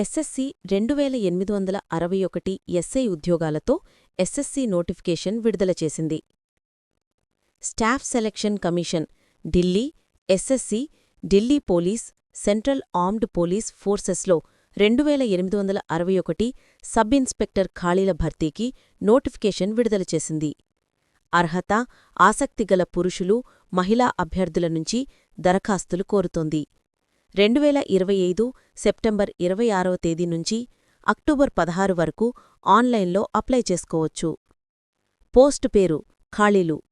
SSC రెండు వేల ఎనిమిది వందల అరవై ఒకటి ఎస్ఐ ఉద్యోగాలతో ఎస్ఎస్సి నోటిఫికేషన్ విడుదల చేసింది. Staff selection commission Delhi SSC Delhi police central armed police ఫోర్సెస్లో రెండు వేల ఎనిమిది వందల అరవై ఒకటి సబ్ ఇన్స్పెక్టర్ ఖాళీల భర్తీకి నోటిఫికేషన్ విడుదల చేసింది. అర్హత ఆసక్తిగల పురుషులు మహిళా అభ్యర్థుల నుంచి దరఖాస్తులు కోరుతోంది. రెండువేల ఇరవై ఐదు సెప్టెంబర్ ఇరవై ఆరవ తేదీ నుంచి అక్టోబర్ పదహారు వరకు ఆన్లైన్లో అప్లై చేసుకోవచ్చు. పోస్టు పేరు ఖాళీలు.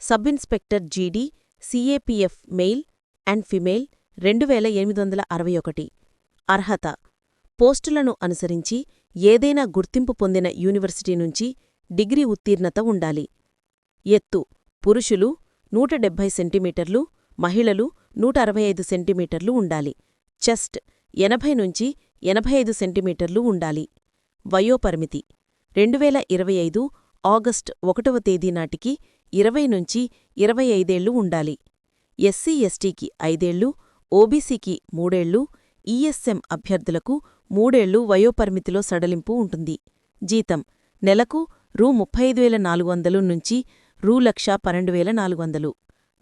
Sub inspector GD CAPF male and female రెండువేల ఎనిమిది వందల అరవై ఒకటి. అర్హత. పోస్టులను అనుసరించి ఏదైనా గుర్తింపు పొందిన యూనివర్సిటీ నుంచి డిగ్రీ ఉత్తీర్ణత ఉండాలి. ఎత్తు. పురుషులు నూట డెబ్భై సెంటీమీటర్లు మహిళలు నూట అరవై ఐదు సెంటీమీటర్లు ఉండాలి. చెస్ట్ ఎనభై నుంచి ఎనభై ఐదు సెంటీమీటర్లు ఉండాలి. వయోపరిమితి రెండువేల ఇరవై ఐదు ఆగస్ట్ ఒకటవ తేదీ నాటికి ఇరవై నుంచి ఇరవై ఐదేళ్ళు ఉండాలి. ఎస్సీ ఎస్టీకి ఐదేళ్ళు ఓబీసీకి మూడేళ్ళు ఈఎస్ఎం అభ్యర్థులకు మూడేళ్ళు వయోపరిమితిలో సడలింపు ఉంటుంది. జీతం నెలకు రూ ముప్పై ఐదు వేల నాలుగు వందలు నుంచి రూ లక్ష పన్నెండు వేల నాలుగు వందలు.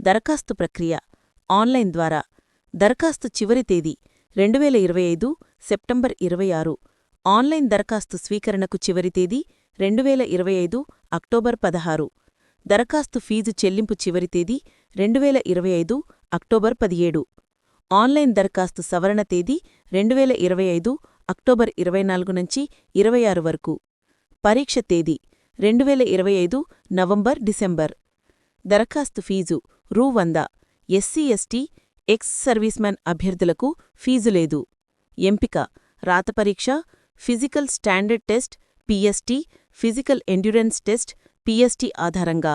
దరఖాస్తు ప్రక్రియ ఆన్లైన్ ద్వారా దరఖాస్తు చివరి తేదీ రెండువేల ఇరవై ఐదు సెప్టెంబర్ ఇరవై ఆరు. ఆన్లైన్ దరఖాస్తు స్వీకరణకు చివరి తేదీ రెండువేల ఇరవై ఐదు అక్టోబర్ పదహారు. దరఖాస్తు ఫీజు చెల్లింపు చివరి తేదీ రెండువేల ఇరవై ఐదు అక్టోబర్ పదిహేడు. ఆన్లైన్ దరఖాస్తు సవరణ తేదీ రెండువేల ఇరవై ఐదు అక్టోబర్ ఇరవై నాలుగు నుంచి ఇరవై ఆరు వరకు. పరీక్ష తేదీ రెండువేల ఇరవై ఐదు నవంబర్ డిసెంబర్. దరఖాస్తు ఫీజు రూ. వంద. ఎస్సీ ఎస్టీ ఎక్స్ సర్వీస్మెన్ అభ్యర్థులకు ఫీజు లేదు. ఎంపిక రాత పరీక్ష physical standard test PST physical endurance test PST ఆధారంగా.